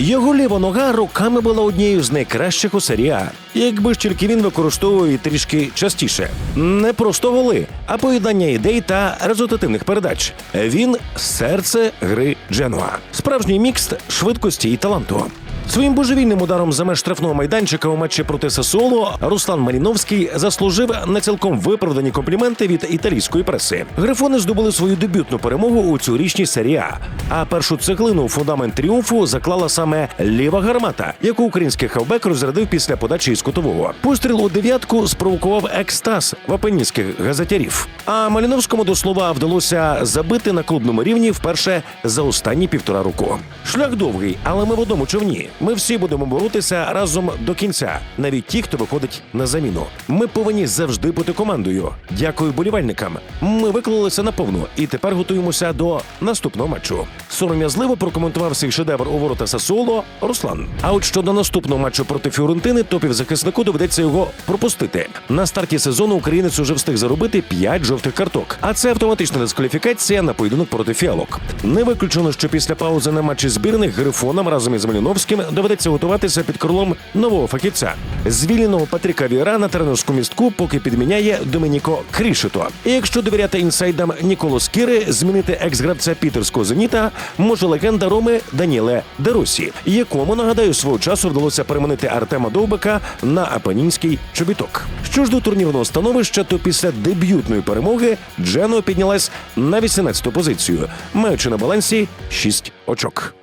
Його ліва нога роками була однією з найкращих у серії А. Якби ж тільки він використовував її трішки частіше. Не просто голи, а поєднання ідей та результативних передач. Він серце гри Дженуа. Справжній мікс швидкості і таланту. Своїм божевільним ударом за меж штрафного майданчика у матчі проти Сасуоло Руслан Маліновський заслужив на цілком виправдані компліменти від італійської преси. Грифони здобули свою дебютну перемогу у цьогорічній серії А. А першу цеглину фундамент тріумфу заклала саме ліва гармата, яку український хавбек розрядив після подачі із кутового. Постріл у дев'ятку спровокував екстаз вапеністських газетярів. А Маліновському до слова вдалося забити на клубному рівні вперше за останні півтора року. Шлях довгий, але ми в одному човні. Ми всі будемо боротися разом до кінця, навіть ті, хто виходить на заміну. Ми повинні завжди бути командою. Дякую болівальникам. Ми виклалися наповну і тепер готуємося до наступного матчу. Сором'язливо прокоментував свій шедевр у ворота Сасуоло Руслан. А от щодо наступного матчу проти Фіорентини, то півзахиснику доведеться його пропустити. На старті сезону українець уже встиг заробити 5 жовтих карток. А це автоматична дискваліфікація на поєдинок проти фіалок. Не виключено, що після паузи на матчі збірних грифонам разом із Маліновським доведеться готуватися під крилом нового фахівця. Звільненого Патріка Віра на тренерську містку поки підміняє Домініко Крішито. І якщо довіряти інсайдам Ніколо Скіри, змінити екс-гравця пітерського зеніта може легенда Роми Даніле Дерусі, якому нагадаю свого часу вдалося переманити Артема Довбика на апанінський чобіток. Що ж до турнірного становища, то після дебютної перемоги Джено піднялась на 18-ту позицію, маючи на балансі 6 очок.